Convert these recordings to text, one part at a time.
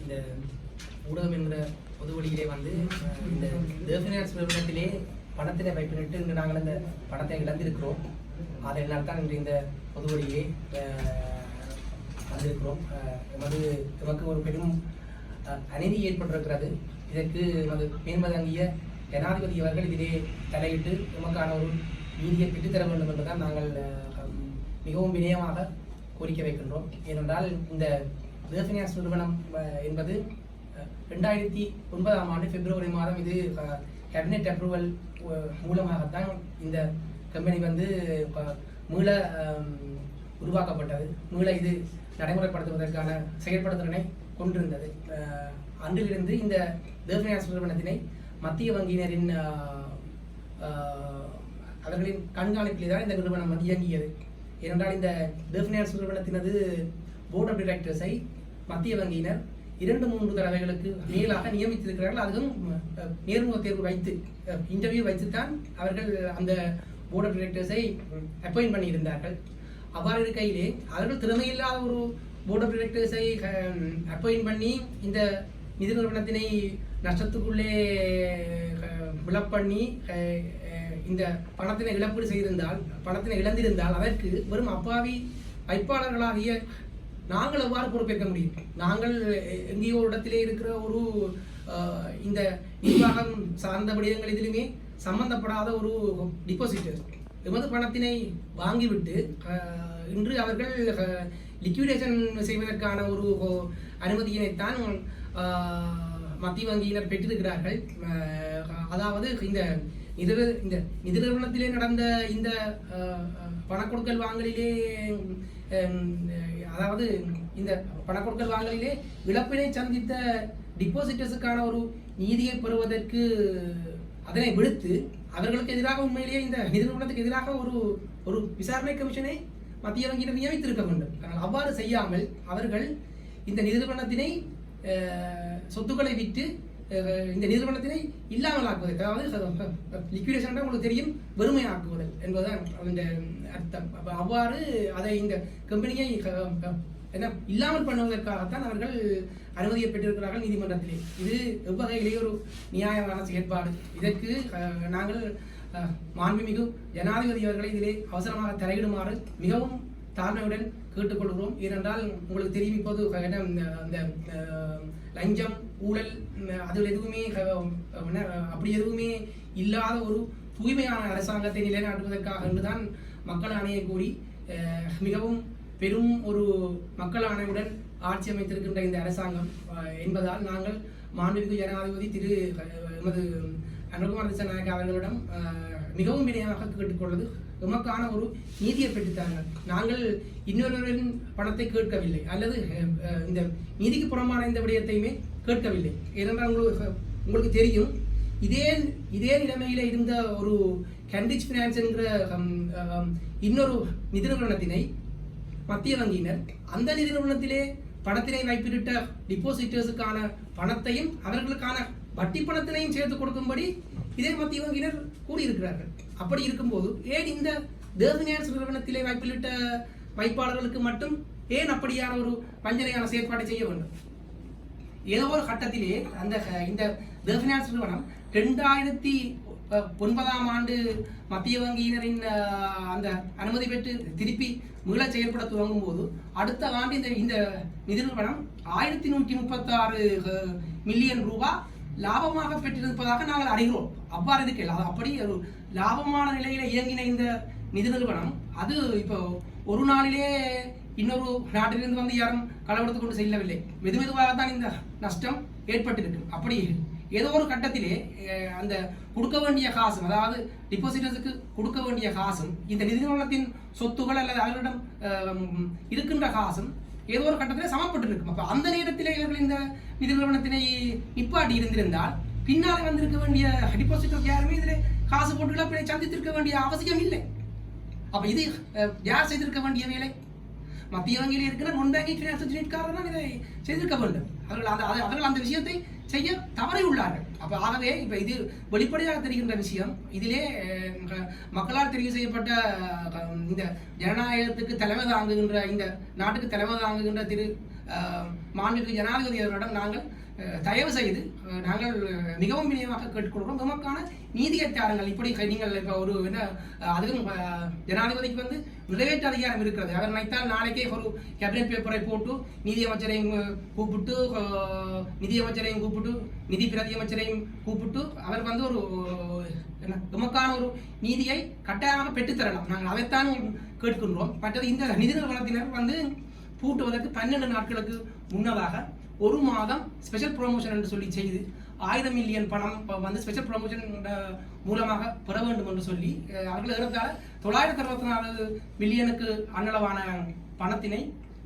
இந்த ஊடகம் என்கிற பொது வழியிலே வந்து இந்த தேவநாயர் நிறுவனத்திலே பணத்தில் வைப்பிட்டு இன்று நாங்கள் இந்த பணத்தை இழந்திருக்கிறோம். அதனால் தான் இன்று இந்த பொது வழியிலே வந்திருக்கிறோம். எமது எமக்கு ஒரு பெரும் அநீதி ஏற்பட்டிருக்கிறது. இதற்கு எமது மேன்மதங்கிய ஜனாதிபதி அவர்கள் இதிலே தலையிட்டு எமக்கான ஒரு நீதியை பெற்றுத்தர வேண்டும் என்றுதான் நாங்கள் மிகவும் வினயமாக கோரிக்கை வைக்கின்றோம். ஏனென்றால் இந்த தேசனியாஸ் நிறுவனம் என்பது ரெண்டாயிரத்தி ஒன்பதாம் ஆண்டு பிப்ரவரி மாதம் இது கேபினெட் அப்ரூவல் மூலமாகத்தான் இந்த கம்பெனி வந்து மீள உருவாக்கப்பட்டது. மீள இது நடைமுறைப்படுத்துவதற்கான செயல்படுத்துதலை கொண்டிருந்தது. அன்றிலிருந்து இந்த தேசனியாஸ் நிறுவனத்தினை மத்திய வங்கியினரின் அவர்களின் கண்காணிப்பிலே தான் இந்த நிறுவனம் வந்து இயங்கியது. ஏனென்றால் இந்த டெஃபினர்ஸ் நிறுவனத்தினது போர்ட் ஆஃப் டிரெக்டர்ஸை மத்திய வங்கியினர் இரண்டு மூன்று தடவைகளுக்கு மேலாக நியமித்திருக்கிறார்கள். அதுவும் நேர்முக தேர்வு வைத்து இன்டர்வியூ வைத்துத்தான் அவர்கள் அந்த போர்ட் ஆஃப் டிரெக்டர்ஸை அப்பாயின்ட் பண்ணியிருந்தார்கள். அவ்வாறு இருக்கையிலே அவர்கள் திறமையில்லாத ஒரு போர்ட் ஆஃப் டிரெக்டர்ஸை அப்பாயின்ட் பண்ணி இந்த நிதி நிறுவனத்தினை நஷ்டத்துக்குள்ளே அஹ், விழப்பண்ணி இந்த பணத்தினை இழப்பீடு செய்திருந்தால் பணத்தினை இழந்திருந்தால் அதற்கு வெறும் அப்பாவி வைப்பாளர்களாகிய நாங்கள் எவ்வாறு பொறுப்பேற்க முடியும்? நாங்கள் எங்கேயோ ஒரு இடத்திலே இருக்கிற ஒரு இந்த நிர்வாகம் சார்ந்த விடயங்கள் இதிலுமே சம்பந்தப்படாத ஒரு டிபாசிட்டர் எமது பணத்தினை வாங்கிவிட்டு இன்று அவர்கள் லிக்விடேஷன் செய்வதற்கான ஒரு அனுமதியினைத்தான் மத்திய வங்கியினர் பெற்றிருக்கிறார்கள். அதாவது இந்த இந்த நிதி நிறுவனத்திலே நடந்த இந்த பணக்கொடுக்கல் வாங்கலிலே அதாவது இந்த பணக்கொடுக்கல் வாங்கலிலே இழப்பினை சந்தித்த டிபாசிட்டர்ஸுக்கான ஒரு நீதியை பெறுவதற்கு அதனை விடுத்து அவர்களுக்கு எதிராக உண்மையிலேயே இந்த நிதி நிறுவனத்துக்கு எதிராக ஒரு ஒரு விசாரணை கமிஷனை மத்திய வங்கியினர் நியமித்திருக்க வேண்டும். ஆனால் அவ்வாறு செய்யாமல் அவர்கள் இந்த நிறுவனத்தினை சொத்துக்களை விற்று இந்த நிறுவனத்தினை இல்லாமல் ஆக்குவது அதாவது லிக்விடேஷன் உங்களுக்கு தெரியும் வெறுமையாக்குவது என்பதுதான் இந்த அர்த்தம். அப்போ அவ்வாறு அதை இந்த கம்பெனியை என்ன இல்லாமல் பண்ணுவதற்காகத்தான் அவர்கள் அனுமதியை பெற்றிருக்கிறார்கள் நீதிமன்றத்திலே. இது எவ்வகையிலே ஒரு நியாயமான செயற்பாடு. இதற்கு நாங்கள் மாண்புமிகு ஜனாதிபதி அவர்களை இதிலே அவசரமாக தலையிடுமாறு மிகவும் தாழ்மையுடன் கேட்டுக்கொள்கிறோம். ஏனென்றால் உங்களுக்கு தெரியும் இப்போது அந்த இந்த லஞ்சம் ஊழல் அதில் எதுவுமே என்ன, அப்படி எதுவுமே இல்லாத ஒரு தூய்மையான அரசாங்கத்தை நிலைநாட்டுவதற்காக என்றுதான் மக்கள் ஆணையை கூறி மிகவும் பெரும் ஒரு மக்கள் ஆணையுடன் ஆட்சி அமைத்திருக்கின்ற இந்த அரசாங்கம் என்பதால் நாங்கள் மாண்புமிகு ஜனாதிபதி திரு எமது அனுகுமார் திசநாயக் அவர்களிடம் மிகவும் வினையாக கேட்டுக்கொள்வது எமக்கான ஒரு நீதியை பெற்றுத்தாங்க நாங்கள் இன்னொருவரின் பணத்தை கேட்கவில்லை. அல்லது இந்த நீதிக்கு புறமான இந்த விடயத்தையுமே கேட்கவில்லை. ஏனென்றால் உங்களுக்கு உங்களுக்கு தெரியும் இதே இதே நிலைமையில் இருந்த ஒரு கேண்டிச் ஃபினான்ஸ் என்கிற இன்னொரு நிதி நிறுவனத்தினை மத்திய வங்கியினர் அந்த நிதி நிறுவனத்திலே பணத்தினை வைப்பிட்ட டிபாசிட்டர்ஸுக்கான பணத்தையும் அவர்களுக்கான வட்டி பணத்தினையும் சேர்த்து கொடுக்கும்படி இதே மத்திய வங்கியினர் கூறியிருக்கிறார்கள். அப்படி இருக்கும்போது ஏன் இந்த தேவனியான்ஸ் நிறுவனத்திலே வைப்பிலிட்ட வைப்பாளர்களுக்கு மட்டும் ஏன் அப்படியான ஒரு வஞ்சனையான செயற்பாட்டை செய்ய வேண்டும்? ஏதோ ஒரு கட்டத்திலே அந்த இந்த தேவனியான்ஸ் நிறுவனம் ரெண்டாயிரத்தி ஒன்பதாம் ஆண்டு மத்திய வங்கியினரின் அந்த அனுமதி பெற்று திருப்பி மீள செயல்பட துவங்கும் போது அடுத்த ஆண்டு இந்த இந்த நிதி நிறுவனம் ஆயிரத்தி நூற்றி முப்பத்தாறு மில்லியன் ரூபாய் லாபமாக பெற்றிருப்பதாக நாங்கள் அறிகிறோம். அவ்வாறு இருக்கையில் அது அப்படி ஒரு லாபமான நிலையில இயங்கின இந்த நிதி நிறுவனம் அது இப்போ ஒரு நாளிலே இன்னொரு நாட்டிலிருந்து வந்து யாரும் களவெடுத்து கொண்டு செல்லவில்லை. மெது மெதுவாக தான் இந்த நஷ்டம் ஏற்பட்டிருக்கு. அப்படி ஏதோ ஒரு கட்டத்திலே அந்த கொடுக்க வேண்டிய காசும் அதாவது டிபாசிட்டர்ஸுக்கு கொடுக்க வேண்டிய காசும் இந்த நிதி நிறுவனத்தின் சொத்துகள் அல்லது அவர்களிடம் இருக்கின்ற காசும் ஏதோ ஒரு கட்டத்தில் சமப்பட்டு இருக்கும் அப்போ அந்த நேரத்திலே இவர்கள் இந்த நிதி நிறுவனத்தினை நிப்பாட்டி இருந்திருந்தால் பின்னாலே வந்திருக்க வேண்டிய டிபாசிட்டர் யாருமே இதில் காசு போட்டு இழப்பினை சந்தித்திருக்க வேண்டிய அவசியம் இல்லை. அப்போ இது யார் செய்திருக்க வேண்டிய வேலை? மத்திய வங்கியில் இருக்கிற நான் பேங்கிங் ஃபினான்ஸ் யூனிட்காரர் தான் இதை செய்திருக்க வேண்டும். அவர்கள் அந்த அவர்கள் அந்த விஷயத்தை செய்ய தவறி உள்ளார்கள் அப்போ ஆகவே இப்ப இது வெளிப்படையாக தெரிகின்ற விஷயம். இதிலே மக்களால் தெரிவு செய்யப்பட்ட இந்த ஜனநாயகத்துக்கு தலைமை தாங்குகின்ற இந்த நாட்டுக்கு தலைமை தாங்குகின்ற திரு மாநில ஜனாதிபதி அவர்களிடம் நாங்கள் தயவு செய்து நாங்கள் மிகவும் வினயமாக கேட்டுக்கொள்கிறோம். நமக்கான நீதியை தாருங்கள் இப்படி நீங்கள் இப்போ ஒரு என்ன அதுவும் ஜனாதிபதிக்கு வந்து நிறைவேற்ற அதிகாரம் இருக்கிறது. அவர் நினைத்தால் நாளைக்கே ஒரு கேபினட் பேப்பரை போட்டு நிதியமைச்சரையும் கூப்பிட்டு நிதியமைச்சரையும் கூப்பிட்டு நிதி பிரதி அமைச்சரையும் கூப்பிட்டு அவர் வந்து ஒரு என்ன நமக்கான ஒரு நீதியை கட்டாயமாக பெற்றுத்தரலாம். நாங்கள் அதைத்தான் கேட்கின்றோம் மற்றது இந்த நிதி நிறுவனத்தினர் வந்து பூட்டுவதற்கு பன்னெண்டு நாட்களுக்கு முன்னதாக ஒரு மாதம் ஸ்பெஷல் ப்ரொமோஷன் என்று சொல்லி செய்து ஆயிரம் மில்லியன் பணம் வந்து ஸ்பெஷல் ப்ரொமோஷன் மூலமாக பெற வேண்டும் என்று சொல்லி அவர்கள் ஏறத்தாழ தொள்ளாயிரத்தி அறுபத்தி நாலு மில்லியனுக்கு அன்னளவான பணத்தினை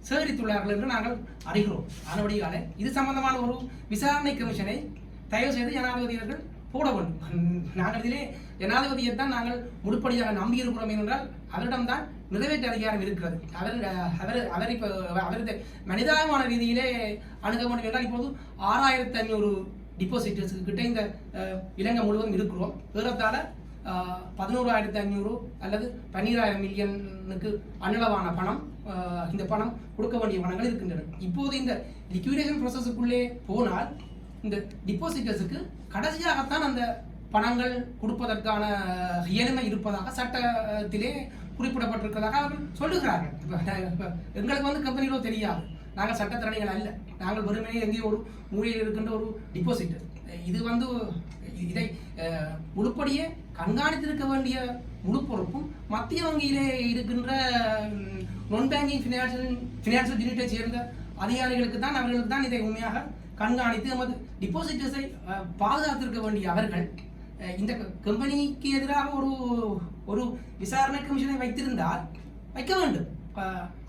சேகரித்துள்ளார்கள் என்று நாங்கள் அறிகிறோம். ஆனபடியாலே இது சம்பந்தமான ஒரு விசாரணை கமிஷனை தயவு செய்து ஜனாதிபதி அவர்கள் போட வேண்டும். நாங்கள் இதிலே ஜனாதிபதியை தான் நாங்கள் முழுப்படியாக நம்பியிருக்கிறோம். என்றால் அவரிடம்தான் நிறைவேற்ற அதிகாரம் இருக்கிறது. அவர் அவர் அவர் இப்போ அவரது மனிதாயமான ரீதியிலே அணுக வேண்டும் என்றால் இப்போது ஆறாயிரத்தி ஐநூறு டிபாசிட்டர்ஸ் கிட்ட இந்த இலங்கை முழுவதும் இருக்கிறோம். ஏறத்தாழ பதினோராயிரத்தி ஐநூறு அல்லது பன்னிராயிரம் மில்லியனுக்கு அன்னளவான பணம் இந்த பணம் கொடுக்க வேண்டிய பணங்கள் இருக்கின்றன. இப்போது இந்த லிக்விடேஷன் ப்ராசஸுக்குள்ளே போனால் இந்த டிபாசிட்டர்ஸுக்கு கடைசியாகத்தான் அந்த பணங்கள் கொடுப்பதற்கான இயலுமை இருப்பதாக சட்டத்திலே குறிப்பிடப்பட்டிருக்கிறதாக அவர்கள் சொல்லுகிறார்கள். இப்போ எங்களுக்கு வந்து கம்பெனிகளோ தெரியாது. நாங்கள் சட்டத்திறனிகள் அல்ல. நாங்கள் வெறுமனே எங்கேயோ ஒரு மூலையில் இருக்கின்ற ஒரு டிபாசிட் இது வந்து இதை அஹ், முழுப்படியே கண்காணித்திருக்க வேண்டிய முழு பொறுப்பும் மத்திய வங்கியிலே இருக்கின்ற நான் பேங்கிங் ஃபினான்சியல் ஃபினான்சியல் யூனிட்டை சேர்ந்த அதிகாரிகளுக்கு தான் அவர்களுக்கு தான் இதை உண்மையாக கண்காணித்து நமது டிபாசிட்டர்ஸை பாதுகாத்திருக்க வேண்டிய அவர்கள் இந்த கம்பெனிக்கு எதிராக ஒரு ஒரு விசாரணை கமிஷனை வைத்திருந்தால் வைக்க வேண்டும்.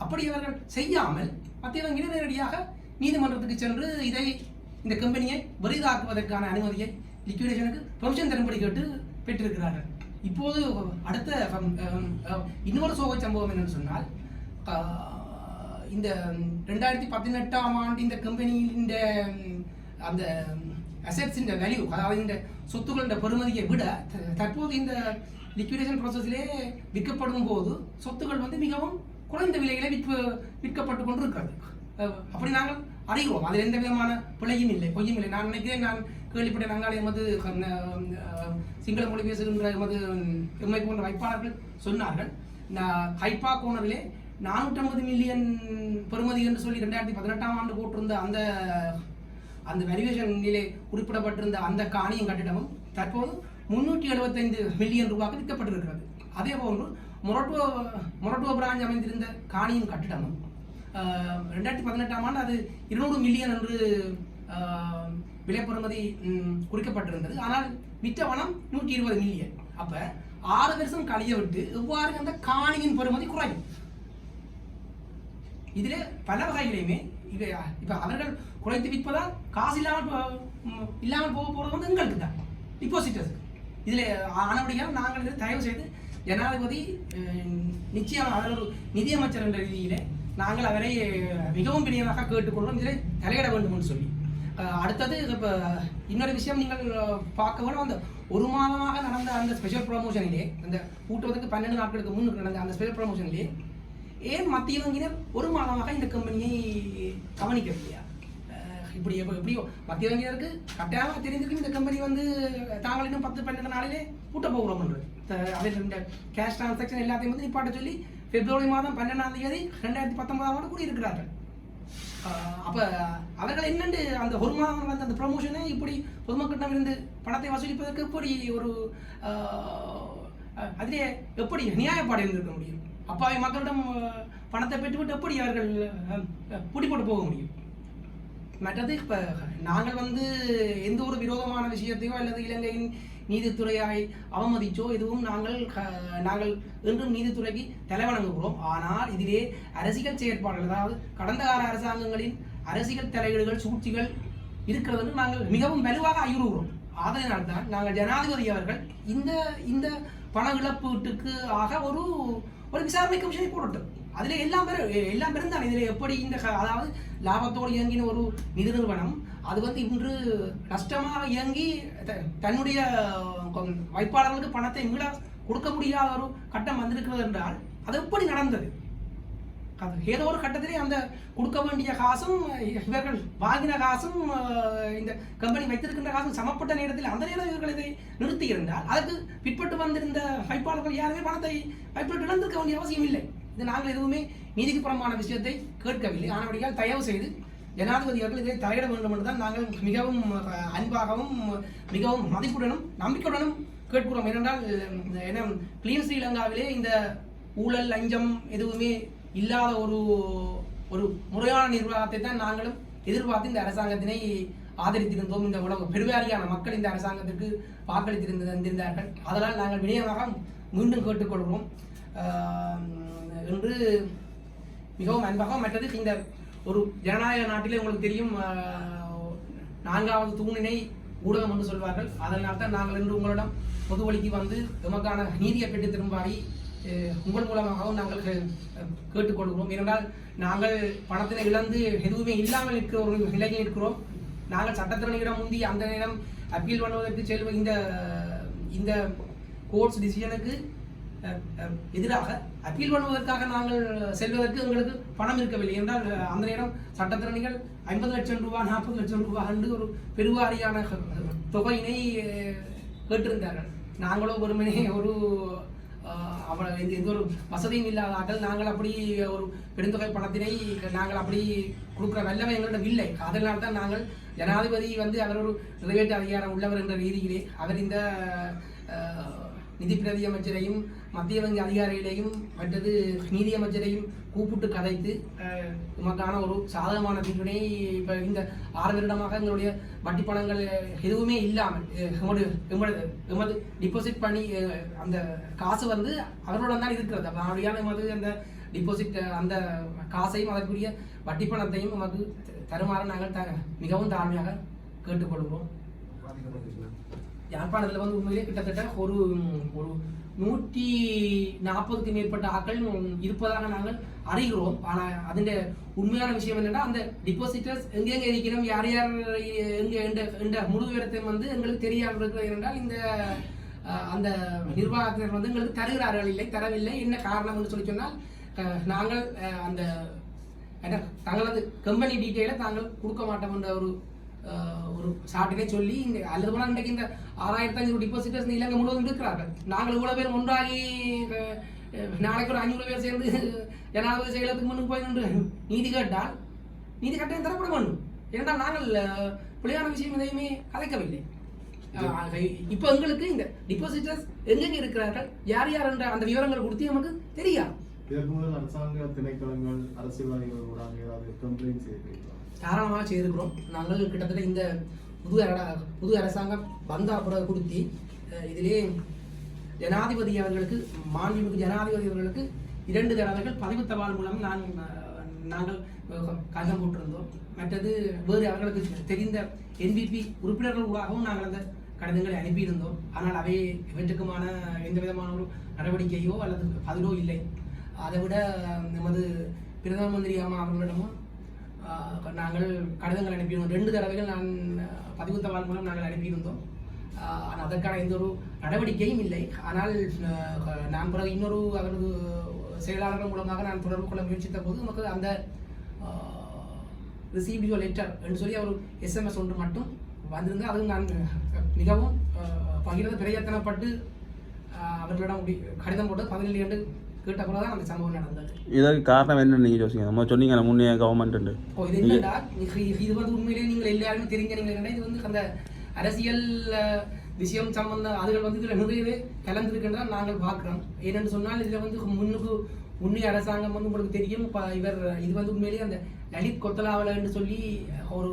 அப்படி அவர்கள் செய்யாமல் மத்திய வங்கியில் நேரடியாக நீதிமன்றத்துக்கு சென்று இதை இந்த கம்பெனியை பெரிதாக்குவதற்கான அனுமதியை லிக்விடேஷனுக்கு பெர்மிஷன் தரும்படி கேட்டு பெற்றிருக்கிறார்கள். இப்போது அடுத்த இன்னொரு சோக சம்பவம் என்னன்னு சொன்னால் இந்த ரெண்டாயிரத்தி பதினெட்டாம் ஆண்டு இந்த கம்பெனியின் அந்த அசெட்ஸின் வேல்யூ அதாவது இந்த சொத்துக்களின் பெறுமதியை விட தற்போது இந்த லிக்விடேஷன் ப்ராசஸிலே விற்கப்படும் போது சொத்துக்கள் வந்து மிகவும் குறைந்த விலையிலே விற்க விற்கப்பட்டு கொண்டு இருக்கிறது அப்படி நாங்கள் அறிகிறோம் அதில் எந்த விதமான பிழையும் இல்லை பொய்யும் இல்லை நான் நினைக்கிறேன் நான் கேள்விப்பட்ட நாங்கள் எமது சிங்கள மொழி பேசுகின்ற எமது எம்மை போன்ற வைப்பாளர்கள் சொன்னார்கள் நான் ஹைப்பா கோணரிலே நானூற்றம்பது மில்லியன் பெறுமதி என்று சொல்லி ரெண்டாயிரத்தி பதினெட்டாம் ஆண்டு போட்டிருந்த அந்த அந்த வேல்யூவேஷனிலே குறிப்பிடப்பட்டிருந்த அந்த காணியும் கட்டிடமும் தற்போது முன்னூற்றி எழுபத்தைந்து மில்லியன் ரூபாய்க்கு விற்கப்பட்டிருக்கிறது. அதே போன்று மொரட்டுவ மொரட்டுவ பிராஞ்ச் அமைந்திருந்த காணியும் கட்டிடமும் ரெண்டாயிரத்தி பதினெட்டாம் ஆண்டு அது இருநூறு மில்லியன் என்று ஆஹ், குறிக்கப்பட்டிருந்தது. ஆனால் விற்ற பணம் நூற்றி இருபது மில்லியன் அப்போ ஆறு வருஷம் கழிய விட்டு எவ்வாறு அந்த காணியின் பெறுமதி குறையும்? இதில் பல வகையிலையுமே இது இப்ப அவர்கள் குறைத்து விற்பதால் காசு இல்லாமல் இல்லாமல் போக போறது வந்து எங்களுக்கு தான். டிபாசிட்டர்ஸ் இதுல ஆனபடியாக நாங்கள் இதை தயவு செய்து ஜனாதிபதி நிச்சயம் அவர் ஒரு நிதியமைச்சர் என்ற ரீதியிலே நாங்கள் அவரை மிகவும் பிரியமாக கேட்டுக்கொள்வோம். இதில் தலையிட வேண்டும் சொல்லி. அடுத்தது இப்போ இன்னொரு விஷயம் நீங்கள் பார்க்க வேணும் அந்த ஒரு மாதமாக நடந்த அந்த ஸ்பெஷல் ப்ரொமோஷனிலே அந்த கூட்டுவதற்கு பன்னெண்டு நாட்களுக்கு முன் நடந்த அந்த ஸ்பெஷல் ப்ரொமோஷனிலே ஏன் மத்திய வங்கியினர் ஒரு மாதமாக இந்த கம்பெனியை கவனிக்கவில்லையா? இப்படி எப்போ எப்படியோ மத்திய வங்கியினருக்கு கட்டாயமாக தெரிஞ்சிருக்கு இந்த கம்பெனி வந்து தாங்கள் இன்னும் பத்து பன்னெண்டு நாளிலே கூட்ட போகிறோம் என்று. இந்த கேஷ் டிரான்சாக்ஷன் எல்லாத்தையும் வந்து நிப்பாட்ட சொல்லி பிப்ரவரி மாதம் பன்னெண்டாம் தேதி ரெண்டாயிரத்தி பத்தொன்பதாம் ஆண்டு கூடியிருக்கிறார்கள். இருக்கிறார்கள் அப்போ அவர்கள் என்னண்டு அந்த ஒரு மாதம் வந்து அந்த ப்ரொமோஷனை இப்படி பொதுமக்களிடம் இருந்து பணத்தை வசூலிப்பதற்கு எப்படி ஒரு அதிலே எப்படி நியாயப்பாடு இருந்திருக்க முடியும்? அப்பாவி மக்களிடம் பணத்தை பெற்றுவிட்டு எப்படி அவர்கள் அஹ், பூட்டி போட்டு போக முடியும்? மற்றது இப்போ நாங்கள் வந்து எந்த ஒரு விரோதமான விஷயத்தையோ அல்லது இலங்கையின் நீதித்துறையை அவமதிச்சோ எதுவும் நாங்கள் க- நாங்கள் என்றும் நீதித்துறைக்கு தலைவணங்குகிறோம் ஆனால் இதிலே அரசியல் செயற்பாடுகள் அதாவது கடந்த கால அரசாங்கங்களின் அரசியல் தலையீடுகள் சூழ்ச்சிகள் இருக்கிறது என்று நாங்கள் மிகவும் வலுவாக அயுறுகிறோம் அதனால்தான் நாங்கள் ஜனாதிபதி அவர்கள் இந்த இந்த பண இழப்பீட்டுக்கு ஆக ஒரு ஒரு விசாரணை கமிஷனை போட்டுட்டு. அதில் எல்லாம் பேரும் எல்லாம் பேரும் தான் எப்படி இந்த க- அதாவது லாபத்தோடு இயங்கின ஒரு நிதி நிறுவனம் அது வந்து இன்று நஷ்டமாக இயங்கி த- தன்னுடைய வைப்பாளர்களுக்கு பணத்தை மீள கொடுக்க முடியாத ஒரு கட்டம் வந்திருக்கிறது என்றால் அது எப்படி நடந்தது? ஏதோ ஒரு கட்டத்திலே அந்த கொடுக்க வேண்டிய காசும் இவர்கள் வாங்கின காசும் இந்த கம்பெனி வைத்திருக்கின்ற காசும் சமப்பட்ட நேரத்தில் அந்த நேரம் இவர்கள் இதை நிறுத்தி இருந்தால் அதற்கு பிற்பட்டு வந்திருந்த வைப்பாளர்கள் யாருமே பணத்தை வைப்பிட்டு இழந்திருக்க வேண்டிய அவசியம் இல்லை. இது நாங்கள் எதுவுமே நீதிக்கு புறமான விஷயத்தை கேட்கவில்லை. ஆனபடியால் தயவு செய்து ஜனாதிபதி அவர்கள் இதை தலையிட வேண்டும் என்று தான் நாங்கள் மிகவும் அன்பாகவும் மிகவும் மதிப்புடனும் நம்பிக்கையுடனும் கேட்கிறோம். ஏனென்றால் அஹ், ஏன்னா கிளீன் ஸ்ரீலங்காவிலே இந்த ஊழல் லஞ்சம் எதுவுமே இல்லாத ஒரு ஒரு முறையான நிர்வாகத்தை தான் நாங்களும் எதிர்பார்த்து இந்த அரசாங்கத்தினை ஆதரித்திருந்தோம். இந்த உலக பெருவாரியான மக்கள் இந்த அரசாங்கத்திற்கு வாக்களித்திருந்து இருந்திருந்தார்கள் அதனால் நாங்கள் வினயமாக மீண்டும் கேட்டுக்கொள்கிறோம். என்று மிகவும் அன்பாக மற்றது இந்த ஒரு ஜனநாயக நாட்டிலே உங்களுக்கு தெரியும் நான்காவது தூணினை ஊடகம் என்று சொல்வார்கள். அதனால் தான் நாங்கள் இன்று உங்களிடம் பொது வழிக்கு வந்து எமக்கான நீதியை பெற்று திரும்பாடி உங்கள் மூலமாகவும் நாங்கள் கேட்டுக்கொள்கிறோம். ஏனென்றால் நாங்கள் பணத்தினை இழந்து எதுவுமே இல்லாமல் இருக்கிற ஒரு நிலையில் இருக்கிறோம். நாங்கள் சட்டத்திறனிடம் முந்தி அந்த நேரம் அப்பீல் பண்ணுவதற்கு செல்வ இந்த இந்த கோர்ட்ஸ் டிசிஷனுக்கு எதிராக அப்பீல் பண்ணுவதற்காக நாங்கள் செல்வதற்கு எங்களுக்கு பணம் இருக்கவில்லை. என்றால் அந்த நேரம் சட்டத்திறனிகள் ஐம்பது லட்சம் ரூபாய் நாற்பது லட்சம் ரூபாய் என்று ஒரு பெருவாரியான தொகையினை கேட்டிருந்தார்கள். நாங்களோ ஒருமனே ஒரு அவள் எந்த எந்த ஒரு வசதியும் இல்லாத ஆட்கள். நாங்கள் அப்படி ஒரு பெருந்தொகை பணத்தினை நாங்கள் அப்படி கொடுக்குற வல்லவை எங்களிடம் இல்லை. அதனால் தான் நாங்கள் ஜனாதிபதி வந்து அவர் ஒரு நிறைவேற்று அதிகாரம் உள்ளவர் என்ற ரீதியிலே அவர் இந்த நிதி பிரதி அமைச்சரையும் மத்திய வங்கி அதிகாரிகளையும் மற்றது நீதி அமைச்சரையும் கூப்பிட்டு கதைத்து உமக்கான ஒரு சாதகமான தீர்வினை இப்போ இந்த ஆறு வருடமாக எங்களுடைய வட்டி பணங்கள் எதுவுமே இல்லாமல் அஹ், எமது எமது டிபாசிட் பண்ணி அந்த காசு வந்து அவர்களுடன் தான் இருக்கிறது. அப்போ அப்படியான எமது அந்த டிபாசிட் அந்த காசையும் அதற்குரிய வட்டி பணத்தையும் நமக்கு தருமாறு நாங்கள் த மிகவும் தாழ்மையாக கேட்டுக்கொள்கிறோம். யாழ்ப்பாணத்தில் வந்து உண்மையிலே கிட்டத்தட்ட ஒரு ஒரு நூற்றி நாற்பதுக்கு மேற்பட்ட ஆட்கள் இருப்பதாக நாங்கள் அறிகிறோம். ஆனால் அதன் உண்மையான விஷயம் என்னன்னா அந்த டிபாசிட்டர்ஸ் எங்கெங்க இருக்கிறோம் யார் யார் எங்க எந்த முழு விவரத்தை வந்து எங்களுக்கு தெரியாமல் இருக்கிறது என்றால் இந்த அந்த நிர்வாகத்தினர் வந்து எங்களுக்கு தருகிறார்கள் இல்லை தரவில்லை என்ன காரணம்னு சொல்லி சொன்னால் நாங்கள் அந்த என்ன தங்களது கம்பெனி டீட்டெயிலை தாங்கள் கொடுக்க மாட்டோம் என்ற ஒரு ஒரு சாட்டினை சொல்லி இந்த அல்லது போனால் இன்றைக்கு இந்த ஆறாயிரத்தி ஐநூறு டிபாசிட்டர்ஸ் இந்த இலங்கை முழுவதும் இருக்கிறார்கள். நாங்கள் இவ்வளவு பேர் ஒன்றாகி நாளைக்கு ஒரு ஐநூறு பேர் சேர்ந்து ஜனாதிபதி செயலகத்துக்கு முன்னுக்கு போய் நின்று நீதி கேட்டால் நீதி கட்டாயம் தரப்பட வேண்டும். ஏனென்றால் நாங்கள் பிழையான விஷயம் எதையுமே கலைக்கவில்லை. இப்போ எங்களுக்கு இந்த டிபாசிட்டர்ஸ் எங்கெங்க இருக்கிறார்கள்? யார் யார் என்ற அந்த விவரங்கள் கொடுத்து நமக்கு தெரியாது. இதற்கு முதல் அரசாங்க திணைக்களங்கள் அரசியல்வாதிகள் ஏதாவது கம்ப்ளைண்ட் செய்திருக்கிறீர்களா தாராளமாக செய்திருக்கிறோம். நாங்கள் கிட்டத்தட்ட இந்த புது அர- புது அரசாங்கம் வந்த பிறகு கொடுத்தி இதிலே ஜனாதிபதி அவர்களுக்கு மாண்புமிகு ஜனாதிபதி அவர்களுக்கு இரண்டு தடவைகள் பதிவு தபால் மூலம் நான் நாங்கள் கடிதம் போட்டிருந்தோம். மற்றது வேறு அவர்களுக்கு தெரிந்த என்பிபி உறுப்பினர்கள் ஊடாகவும் நாங்கள் அந்த கடிதங்களை அனுப்பியிருந்தோம். ஆனால் அவை இவற்றுக்குமான எந்த விதமான ஒரு நடவடிக்கையோ அல்லது பதிலோ இல்லை. அதை விட நமது பிரதம மந்திரி அம்மா அவர்களிடமும் நாங்கள் கடிதங்கள் அனுப்பியிருந்தோம். ரெண்டு தடவைகள் நான் பதிவு தபால் மூலம் நாங்கள் அனுப்பியிருந்தோம். ஆனால் அதற்கான எந்த ஒரு நடவடிக்கையும் இல்லை. ஆனால் நான் பிறகு இன்னொரு அவரது செயலாளர்கள் மூலமாக நான் தொடர்பு கொள்ள முயற்சித்த போது நமக்கு அந்த ரிசீவ் யூ லெட்டர் என்று சொல்லி அவர் எஸ்எம்எஸ் ஒன்று மட்டும் வந்திருந்தால் அதுவும் நான் மிகவும் பகிர்ந்து பிரயத்தனப்பட்டு அவர்களிடம் கடிதம் போட்டு பதினேழு என்று கேட்ட பிறகு தான் அந்த சம்பவம் நடந்தது. இதற்கு காரணம் என்னன்னு நீங்கள் யோசிங்க? நம்ம சொன்னீங்க முன்னே கவர்மெண்ட் ஓ இது என்னடா இது வந்து உண்மையிலேயே நீங்கள் எல்லாருமே தெரிஞ்ச நீங்கள் இது வந்து அந்த அரசியல் விஷயம் சம்பந்த அதுகள் வந்து இதில் நிறையவே கலந்துருக்குன்னு நாங்கள் பார்க்குறோம். ஏனென்று சொன்னால் இதில் வந்து முன்னுக்கு முன்னே அரசாங்கம் வந்து உங்களுக்கு தெரியும் இவர் இது வந்து உண்மையிலேயே அந்த லலித் கொத்தலாவலன்னு சொல்லி ஒரு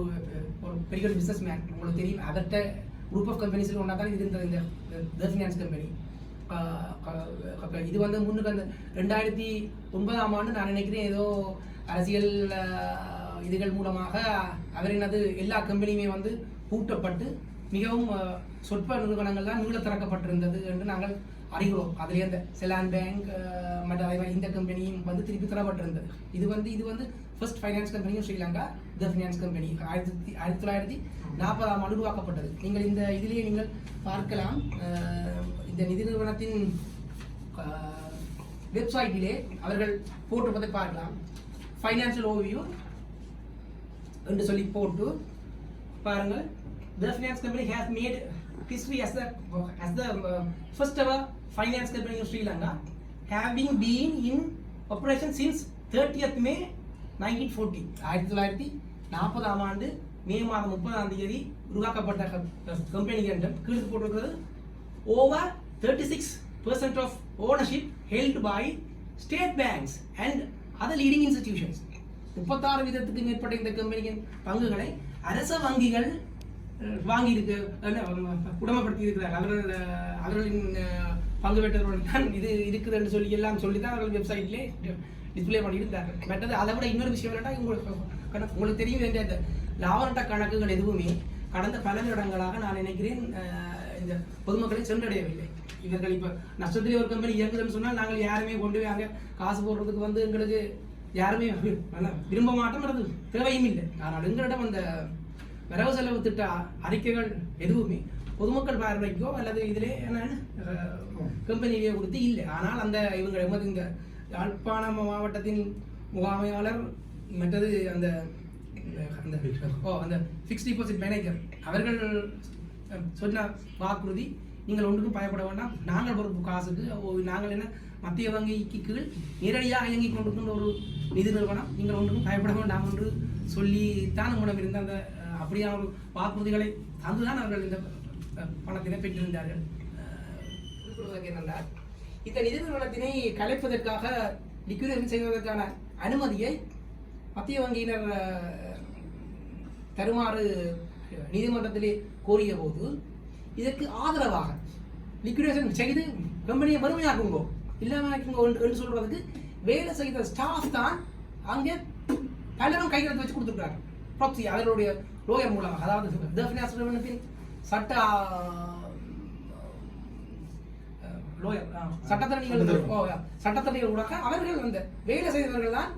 ஒரு பெரிய ஒரு பிஸ்னஸ் மேன் உங்களுக்கு தெரியும். அவர்கிட்ட குரூப் ஆஃப் கம்பெனிஸில் ஒன்றா தான் இது இருந்தது இந்த ஃபினான்ஸ் கம்பெனி இது வந்து முன்னுக்கு அந்த ரெண்டாயிரத்தி ஒன்பதாம் ஆண்டு நான் நினைக்கிறேன் ஏதோ அரசியல் இதுகள் மூலமாக அவரினது எல்லா கம்பெனியுமே வந்து பூட்டப்பட்டு மிகவும் சொற்ப நிறுவனங்கள் தான் மீள திறக்கப்பட்டிருந்தது என்று நாங்கள் அறிகிறோம். அதுலேயே அந்த செலான் பேங்க் மற்ற அதே மாதிரி இந்த கம்பெனியும் வந்து திருப்பி தரப்பட்டிருந்தது. இது வந்து இது வந்து ஃபர்ஸ்ட் ஃபைனான்ஸ் கம்பெனியும் ஸ்ரீலங்கா த ஃபைனான்ஸ் கம்பெனி ஆயிரத்தி ஆயிரத்தி தொள்ளாயிரத்தி நாற்பதாம் ஆண்டு உருவாக்கப்பட்டது. நீங்கள் இந்த இதிலேயே நீங்கள் பார்க்கலாம். இந்த நிதி நிறுவனத்தின் வெப்சைட்டிலே அவர்கள் போட்டிருப்பதை பார்க்கலாம். ஃபைனான்சியல் ஓவியூ என்று சொல்லி போட்டு பாருங்கள். The finance company has made history as the as the uh, first finance company Sri Lanka in been in having been in operation since 30th May 1940 ஆயிரத்தி தொள்ளாயிரத்தி நாற்பதாம் ஆண்டு மே மாதம் முப்பதாம் தேதி உருவாக்கப்பட்ட கம்பெனி என்று கீழே போட்டிருக்கிறது. Over thirty six of of ownership by state state banks and other leading முப்பத்தாறு வீதத்துக்கு மேற்பட்ட இந்த கம்பெனியின் பங்குகளை அரச வங்கிகள் வாங்கியிருக்கு அஹ், உடமைப்படுத்தி இருக்கிறார் அவர்கள் அவர்களின் பங்கு பெற்றவர்கள் தான் இது இருக்குது என்று சொல்லி எல்லாம் சொல்லி தான் அவர்கள் வெப்சைட்லேயே டிஸ்பிளே பண்ணியிருந்தார்கள். மற்றது அதை விட இன்னொரு விஷயம் என்னென்னா உங்களுக்கு கணக்கு- உங்களுக்கு தெரியும் வேண்டிய இந்த லாபநட்ட கணக்குகள் எதுவுமே கடந்த பல வருடங்களாக நான் நினைக்கிறேன் இந்த பொதுமக்களை சென்றடையவில்லை. இவர்கள் இப்போ நஷ்டத்திலே ஒரு கம்பெனி இயங்குதுன்னு சொன்னால் நாங்கள் யாருமே கொண்டு போய் அங்கே காசு போடுறதுக்கு வந்து எங்களுக்கு யாருமே விரும்ப மாட்டோம் அது தேவையும் இல்லை. ஆனால் எங்களிடம் அந்த வரவு செலவு திட்ட அறிக்கைகள் எதுவுமே பொதுமக்கள் பார்வைக்கோ அல்லது இதிலே கம்பெனியிலே கொடுத்து இல்லை. ஆனால் அந்த இவங்க எமது இந்த யாழ்ப்பாணம் மாவட்டத்தின் முகாமையாளர் மற்றது அந்த அந்த ஓ அந்த ஃபிக்ஸ்ட் டிபாசிட் மேனேஜர் அவர்கள் சொன்ன வாக்குறுதி நீங்கள் ஒன்றுக்கும் பயப்பட வேண்டாம். நாங்கள் பொறுப்பு காசுக்கு நாங்கள் என்ன மத்திய வங்கிக்கு கீழ் நேரடியாக இயங்கிக் கொண்டிருக்கின்ற ஒரு நிதி நிறுவனம் நீங்கள் ஒன்றுக்கும் பயப்பட வேண்டாம் என்று சொல்லித்தான் நம்மிடம் இருந்த அந்த அப்படியான ஒரு வாக்குறுதிகளை தந்துதான் அவர்கள் இந்த பணத்தினை பெற்றிருந்தார்கள். அஹ், இந்த நிதி நிறுவனத்தினை கலைப்பதற்காக லிக்விடேஷன் செய்வதற்கான அனுமதியை மத்திய வங்கியினர் தருமாறு நீதிமன்றத்திலே கோரிய போது இதற்கு ஆதரவாக. லிக்விடேஷன் செய்து கம்பெனியை வறுமையாக்குங்கோ. இல்லாமக்குங்கோ என்று சொல்றதுக்கு வேலை செய்த ஸ்டாஃப் தான் அங்கே பலரும் கையெழுத்து வச்சு கொடுத்துருக்காங்க ப்ராக்சி அவர்களுடைய லோயர் மூலமாக அதாவது த ஃபினான்ஸ் நிறுவனத்தின் சட்ட லோயர் சட்டத்தரணிகள் சட்டத்தரணிகள். ஊடாக அவர்கள் அந்த வேலை செய்தவர்கள் தான்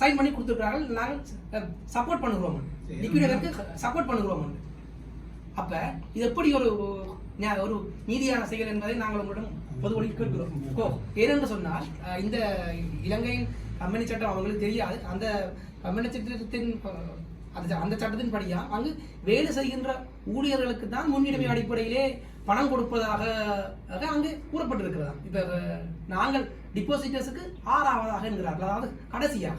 சைன் பண்ணி கொடுத்துருக்கார்கள் நாங்கள் சப்போர்ட் பண்ணுகிறோம். லிக்விடேட்டருக்கு சப்போர்ட் பண்ணுகிறோம். அப்ப இது எப்படி ஒரு ஒரு நீதியான செயல் என்பதை நாங்கள் உங்களிடம் பொதுவழி கேட்கிறோம். ஓ ஏனென்று சொன்னால் இந்த இலங்கையின் கம்பெனி சட்டம் அவங்களுக்கு தெரியாது. அந்த கம்பெனி சட்டத்தின் அஹ், அந்த அந்த சட்டத்தின் படியா? அங்கு வேலை செய்கின்ற ஊழியர்களுக்கு தான் முன்னுரிமை அடிப்படையிலே பணம் கொடுப்பதாக அங்கு கூறப்பட்டிருக்கிறதா? இப்போ நாங்கள் டிபாசிட்டர்ஸுக்கு ஆறாவதாக என்கிறார்கள். அதாவது கடைசியாக.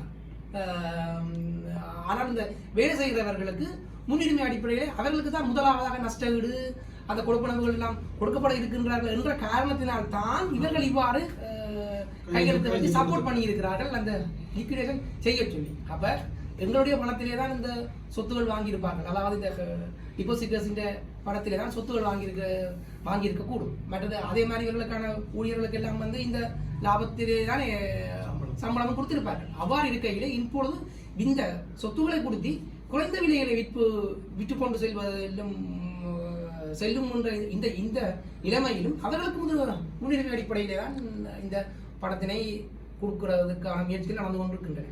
ஆனால் இந்த வேலை செய்கிறவர்களுக்கு முன்னுரிமை அடிப்படையிலே அவர்களுக்கு தான் முதலாவதாக நஷ்ட ஈடு அந்த கொடுப்பனவுகள் எல்லாம் கொடுக்கப்பட இருக்கின்றார்கள் என்ற காரணத்தினால் தான் இவர்கள் இவ்வாறு கையெழுத்து வச்சு சப்போர்ட் பண்ணி இருக்கிறார்கள் அந்த லிக்விடேஷன் செய்ய சொல்லி. அப்ப எங்களுடைய பணத்திலே தான் இந்த சொத்துகள் வாங்கியிருப்பார்கள். அதாவது இந்த டிபாசிட்டர்ஸின் பணத்திலே தான் சொத்துகள் வாங்கியிருக்க வாங்கியிருக்க கூடும் மற்றது அதே மாதிரி இவர்களுக்கான ஊழியர்களுக்கு எல்லாம் வந்து இந்த லாபத்திலே தான் சம்பளமும் கொடுத்திருப்பார்கள். அவ்வாறு இருக்கையிலே இப்பொழுது இந்த சொத்துக்களை கொடுத்து குறைந்த விலைகளை விற்பு விற்று கொண்டு செல்வதிலும் செல்லும் என்ற இந்த இந்த நிலைமையிலும் அவர்களுக்கு முதல் முன்னுரிமை அடிப்படையிலே தான் இந்த பணத்தினை கொடுக்கிறதுக்கான முயற்சிகள் நடந்து கொண்டிருக்கின்றன.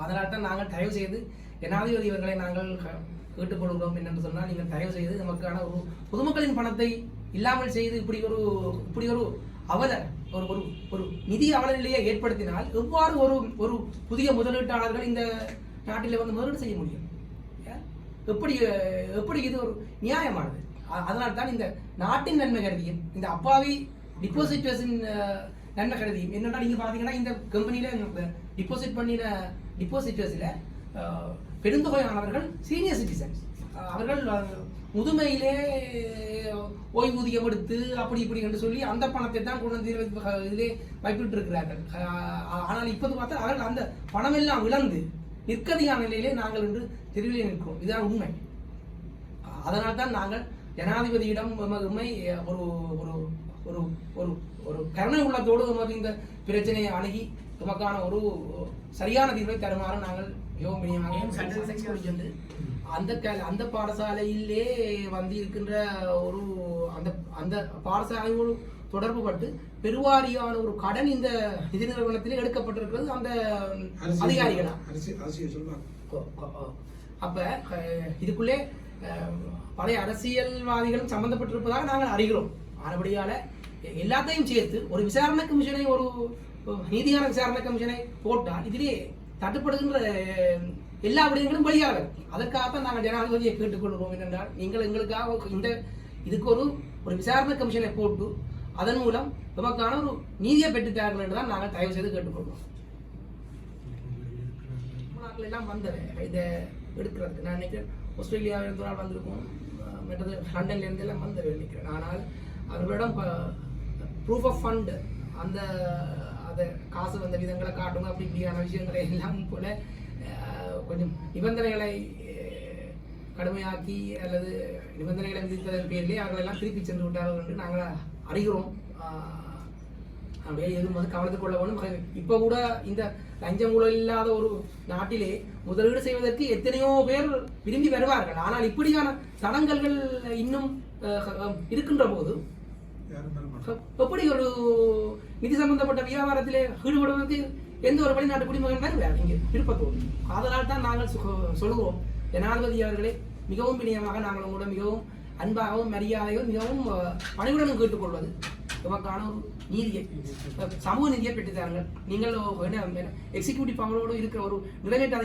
அதனால் தான் நாங்கள் தயவு செய்து ஜனாதிபதி அவர்களை நாங்கள் கேட்டுக்கொள்கிறோம் என்னென்று சொன்னால் நீங்கள் தயவு செய்து நமக்கான ஒரு பொதுமக்களின் பணத்தை இல்லாமல் செய்து இப்படி ஒரு இப்படி ஒரு அவல ஒரு ஒரு ஒரு நிதி அவலநிலையை ஏற்படுத்தினால் எவ்வாறு ஒரு ஒரு புதிய முதலீட்டாளர்கள் இந்த நாட்டில் வந்து முதலீடு செய்ய முடியும்? எப்படி எப்படி இது ஒரு நியாயமானது? அதனால தான் இந்த நாட்டின் நன்மை கருதியும் இந்த அப்பாவி டிபாசிட்டர்ஸின் நன்மை கருதியும். என்னன்னா நீங்க பாத்தீங்கன்னா இந்த கம்பெனியில டிபாசிட் பண்ணின டிபாசிட்டர்ஸில் பெருந்தொகையானவர்கள் சீனியர் சிட்டிசன்ஸ் அவர்கள் முதுமையிலே ஓய்வூதியம் எடுத்து அப்படி இப்படி என்று சொல்லி அந்த பணத்தை தான் கொண்டு வந்து இதிலே வைப்பிட்டு இருக்கிறார்கள் ஆனால் இப்போது பார்த்தா அவர்கள் அந்த பணமெல்லாம் இழந்து நிற்கதியான நிலையிலே நாங்கள் இன்று தெருவிலே நிற்கிறோம். இதுதான் உண்மை. அதனால் தான் நாங்கள் ஜனாதிபதியிடம் உண்மை ஒரு ஒரு ஒரு ஒரு ஒரு கருணை உள்ளத்தோடு எமது இந்த பிரச்சனையை அணுகி எமக்கான ஒரு சரியான தீர்வை தருமாறு நாங்கள் அந்த க- அந்த பாடசாலையிலே வந்து இருக்கின்ற ஒரு அந்த அந்த பாடசாலையோடு தொடர்பு பட்டு பெருவாரியான ஒரு கடன் இந்த நிதி நிறுவனத்தில் எடுக்கப்பட்டிருக்கிறது. அந்த அதிகாரிகளா. அப்ப இதுக்குள்ளே பழைய அரசியல்வாதிகளும் சம்பந்தப்பட்டிருப்பதாக நாங்கள் அறிகிறோம். ஆனபடியால எல்லாத்தையும் சேர்த்து ஒரு விசாரணை கமிஷனை ஒரு நீதியான விசாரணை கமிஷனை போட்டால் இதிலே தட்டுப்படுகின்ற எல்லா விடயங்களும் வெளியாக வரும் அதற்காகத்தான் நாங்கள் ஜனாதிபதியை கேட்டுக்கொள்கிறோம். என்னென்றால் நீங்கள் எங்களுக்காக இந்த இதுக்கு ஒரு ஒரு விசாரணை கமிஷனை போட்டு அதன் மூலம் நமக்கான ஒரு நீதியை பெற்றுத்தார்கள் என்று தான் நாங்கள் தயவு செய்து கேட்டுக்கொள்வோம் எல்லாம் வந்தவன் இதை எடுக்கிறதுக்கு நான் நினைக்கிறேன். ஆஸ்திரேலியாவில் இருந்து ஒரு ஆள் வந்திருக்கும் மற்றது லண்டன்லேருந்து எல்லாம் வந்தவன் நினைக்கிறேன். ஆனால் அவர்களிடம் ப்ரூஃப் ஆஃப் ஃபண்ட் அந்த அதை காசு வந்த விதங்களை காட்டுங்க அப்படி இப்படியான விஷயங்களை எல்லாம் போல கொஞ்சம் நிபந்தனைகளை கடுமையாக்கி அல்லது நிபந்தனைகளை விதித்ததன் பேரிலே அவர்கள் எல்லாம் திருப்பி சென்று விட்டார்கள் என்று நாங்கள் அறிகிறோம். அப்படியே எதுவும் வந்து கவனத்துக் கொள்ள வேணும். இப்போ கூட இந்த லஞ்சம் ஊழல் இல்லாத ஒரு நாட்டிலே முதலீடு செய்வதற்கு எத்தனையோ பேர் விரும்பி வருவார்கள். ஆனால் இப்படியான தடங்கல்கள் இன்னும் இருக்கின்ற போது எப்படி ஒரு நிதி சம்பந்தப்பட்ட வியாபாரத்திலே ஈடுபடுவதற்கு எந்த ஒரு வெளிநாட்டு குடிமகன் வருவார் இங்கே விருப்பத்தோடு அதனால் தான் நாங்கள் சொல்கிறோம். ஜனாதிபதி அவர்களே மிகவும் பிணியமாக நாங்கள் உங்களோட மிகவும் அன்பாகவும் மரியாதையும் மிகவும் பணிவுடனும் கேட்டுக்கொள்வது. நமக்கான ஒரு நீதியை சமூக நீதியை பெற்றுத்தாருங்கள் நீங்கள் எக்ஸிக்யூட்டிவ் பவரோடு இருக்கிற ஒரு நிறைவேற்ற